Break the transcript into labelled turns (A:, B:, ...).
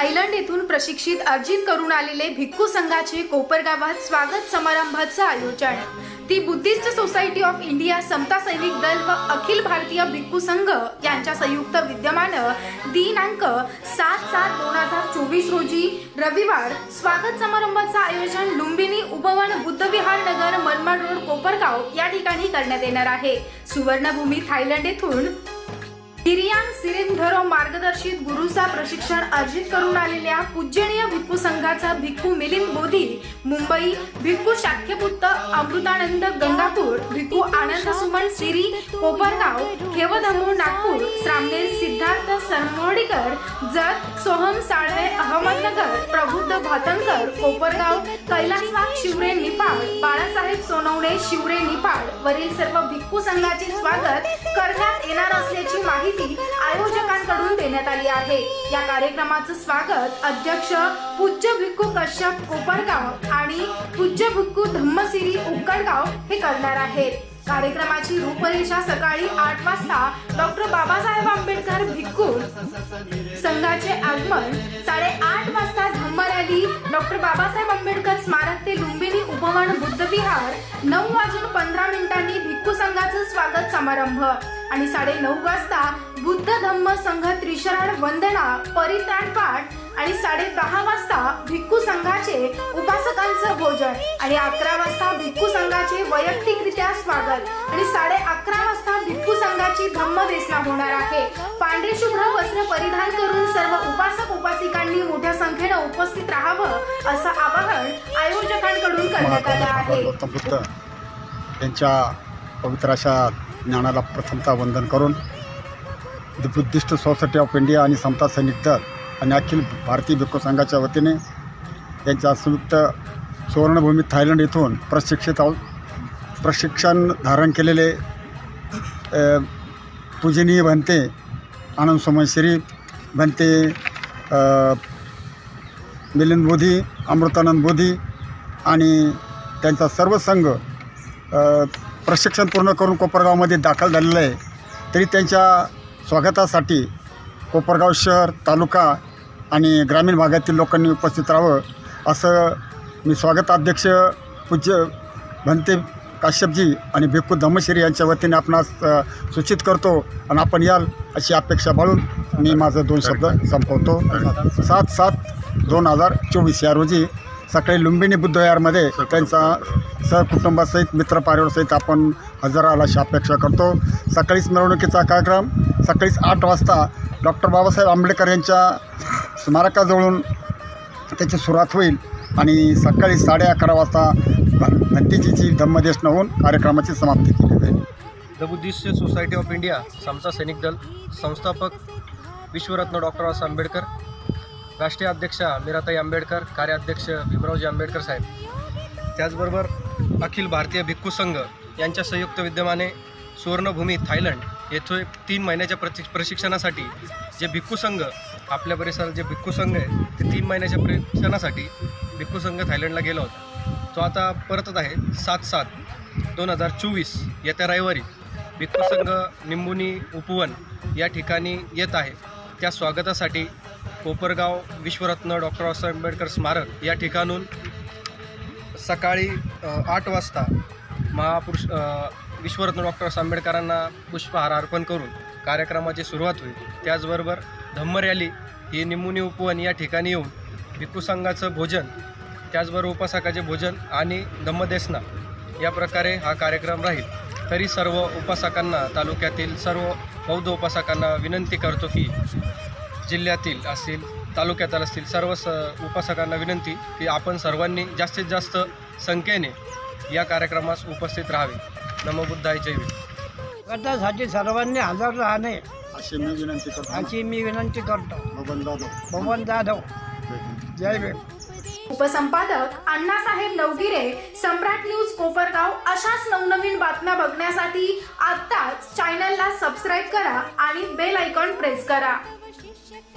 A: Thailand येथून प्रशिक्षित अर्जित करून आलेले भिक्खू संघाचे कोपरगावात स्वागत समारंभाचं आयोजन. ती Buddhist Society of India Samata Sainik दल व अखिल भारतीय भिक्खू संघ यांच्या संयुक्त विद्यमानं दिनांक सात सात दोन हजार चोवीस रोजी रविवार स्वागत समारंभाचं आयोजन लुंबिनी उपवन बुद्धविहार नगर मनमाड रोड कोपरगाव या ठिकाणी करण्यात येणार आहे. सुवर्णभूमी थायलंड येथून किरियान सिरिंधरो मार्गदर्शित गुरुचा प्रशिक्षण अर्जित करून आलेल्या पूजनीय भिक्खू संघाचा भिक्खू मिलिंद बोधी मुंबई भिक्खू शाख्यपुत्त अमृतानंद गंगापूर भिक्खू आनंद सुमन सिरी कोपरगाव खेवधमो नागपूर सामनेर सिद्धार्थ सरमोडीकर जत सोहम साळवे अहमदनगर प्रबुद्ध भातंकर कोपरगाव कैलासवाग शिवरे निपाळ बाळासाहेब सोनवणे शिवरे निपाळ वरील सर्व भिक्खू संघाचे स्वागत करण्यात येणार असल्याची माहिती आयोजकांकडून देण्यात आली आहे. या कार्यक्रमाचं स्वागत अध्यक्ष पूज्य भिक्खू कश्यप कोपरगाव आणि पूज्य भिक्खू धम्मसिरी उक्कडगाव हे करणार आहेत. कार्यक्रमाची रूपरेषा सकाळी आठ वाजता डॉक्टर बाबासाहेब आंबेडकर भिक्खू संघाचे आगमन साडेआठ वाजता धम्म रॅली डॉक्टर बाबासाहेब आंबेडकर स्मारक ते लुंबिनी उपवन बुद्ध विहार नऊ वाजून पंधरा मिनिटांनी भिक्खू संघाचं स्वागत समारंभ. आणि साडे नऊ वाजता बुद्ध धम्म संघ त्रिशरण वंदना परित्राण पाठ आणि साडे दहा वाजता भिक्खू संघाचे उपासकांचं भोजन आणि अकरा वाजता भिक्खू संघाचे वैयक्तिकरित्या स्वागत आणि साडे अकरा वाजता भिक्खू संघाची धम्मदेसना होणार आहे. पांढरे शुभ्र वस्त्र परिधान करून सर्व उपासक उपासिकांनी मोठ्या संख्येनं उपस्थित राहावं असं आवाहन आयोजकांकडून करण्यात आलं आहे.
B: गौतम बुद्ध यांच्या पवित्र अशा ज्ञानाला प्रथमता वंदन करून the Buddhist Society of India आणि समता सैनिक दल आणि अखिल भारतीय भिक्खू संघाच्या वतीने यांच्या संयुक्त सुवर्णभूमी थायलंड येथून प्रशिक्षित प्रशिक्षण धारण केलेले पूजनीय बनते आनंद सुमन श्री बनते मिलिंद बोधी अमृतानंद बोधी आणि त्यांचा सर्व संघ प्रशिक्षण पूर्ण करून कोपरगावमध्ये दाखल झालेलं आहे. तरी त्यांच्या स्वागतासाठी कोपरगाव शहर तालुका आणि ग्रामीण भागातील लोकांनी उपस्थित राहावं असं मी स्वागताध्यक्ष पूज्य भंते काश्यपजी आणि भिक्खू धम्मश्री यांच्या वतीने आपणास सूचित करतो आणि आपण याल अशी अपेक्षा बाळून मी माझं दोन शब्द संपवतो. सात सात दोन हजार चोवीस या रोजी सकाळी लुंबिनी बुद्धविहारमध्ये त्यांचा सहकुटुंबासहित मित्रपारिवारसहित आपण हजर अपेक्षा करतो. सकाळीच मिरवणुकीचा कार्यक्रम सकाळीच आठ वाजता डॉक्टर बाबासाहेब आंबेडकर यांच्या स्मारकाजवळून त्याची सुरुवात होईल आणि सकाळी साडे अकरा वाजता भंतीजीची धम्मदेशना होऊन कार्यक्रमाची समाप्ती केली जाईल.
C: The Buddhist Society of India Samata Sainik Dal संस्थापक विश्वरत्न डॉक्टर बाबासाहेब आंबेडकर राष्ट्रीय अध्यक्षा मीराताई आंबेडकर कार्याध्यक्ष भीमरावजी आंबेडकर साहेब. त्याचबरोबर अखिल भारतीय भिक्खू संघ यांच्या संयुक्त विद्यमाने सुवर्णभूमी थायलंड येथे तीन महिन्याच्या प्रति प्रशिक्षणासाठी जे भिक्खू संघ आपल्या परिसरात जे भिक्खू संघ आहे ते तीन महिन्याच्या प्रशिक्षणासाठी भिक्खू संघ थायलंडला गेला होता. तो आता परतत आहे सात सात दोन हजार चोवीस येत्या रविवारी भिक्खू संघ निंबुनी उपवन या ठिकाणी येत आहे. त्या स्वागतासाठी कोपरगाव विश्वरत्न डॉक्टर बाबासाहेब आंबेडकर स्मारक या ठिकाणून सकाळी आठ वाजता महापुरुष विश्वरत्न डॉक्टर आंबेडकरांना पुष्पहार अर्पण करून कार्यक्रमाची सुरुवात होईल. त्याचबरोबर धम्म रॅली ही निमुनी उपवन या ठिकाणी येऊन भिक्खू संघाचं भोजन त्याचबरोबर उपासकाचे भोजन आणि धम्मदेसना या प्रकारे हा कार्यक्रम राहील. तरी सर्व उपासकांना तालुक्यातील सर्व बौद्ध उपासकांना विनंती करतो की जिल्ह्यातील असतील तालुक्यातील असतील सर्व स उपासकांना विनंती की आपण सर्वांनी जास्तीत जास्त संख्येने या कार्यक्रमास उपस्थित राहावे. नमो बुद्धाय जय भीम.
D: करण्यासाठी सर्वांनी हजर राहणे
B: अशी मी विनंती करतो.
D: अशी मी विनंती करतो.
B: बबन जाधव.
D: पवन जाधव. जय भीम.
A: उपसंपादक अण्णासाहेब नवगिरे सम्राट न्यूज कोपरगाव अशाच नवनवीन बातम्या बघण्यासाठी आत्ताच चॅनलला सबस्क्राईब करा आणि बेल आयकॉन प्रेस करा.